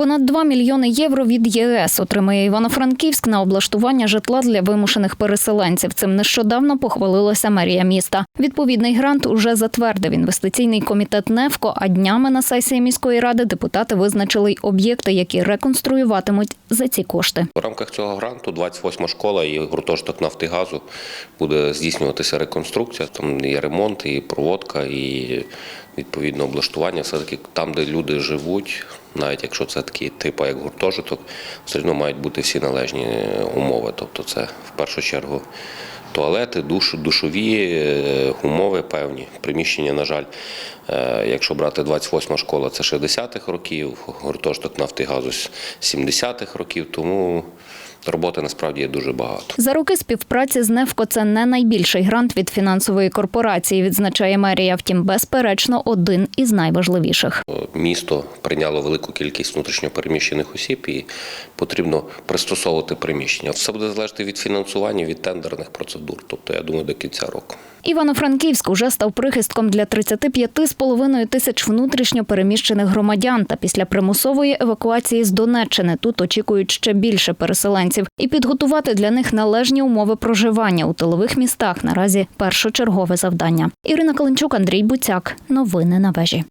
Понад 2 мільйони євро від ЄС отримає Івано-Франківськ на облаштування житла для вимушених переселенців. Цим нещодавно похвалилася мерія міста. Відповідний грант уже затвердив інвестиційний комітет НЕФКО. А днями на сесії міської ради депутати визначили й об'єкти, які реконструюватимуть за ці кошти. В рамках цього гранту 28 школа і гуртожиток Нафтигазу буде здійснюватися реконструкція. Там є ремонт, і проводка, і відповідно облаштування. Все таки там, де люди живуть, навіть якщо це такі типу, як гуртожиток, все одно мають бути всі належні умови. Тобто, це в першу чергу. Туалети, душ, душові е, умови певні. Приміщення, на жаль, е, якщо брати 28 школа, це 60-х років, гуртожиток Нафтигазу з 70-х років, тому роботи насправді є дуже багато. За роки співпраці з НЕФКО це не найбільший грант від фінансової корпорації, відзначає мерія. Втім, безперечно, один із найважливіших. Місто прийняло велику кількість внутрішньопереміщених осіб і потрібно пристосовувати приміщення. Все буде залежати від фінансування, від тендерних процедур. Тобто, я думаю, до кінця року. Івано-Франківськ уже став прихистком для 35,5 тисяч внутрішньо переміщених громадян. Та після примусової евакуації з Донеччини тут очікують ще більше переселенців і підготувати для них належні умови проживання у тилових містах. Наразі першочергове завдання. Ірина Каленчук, Андрій Буцяк. Новини на вежі.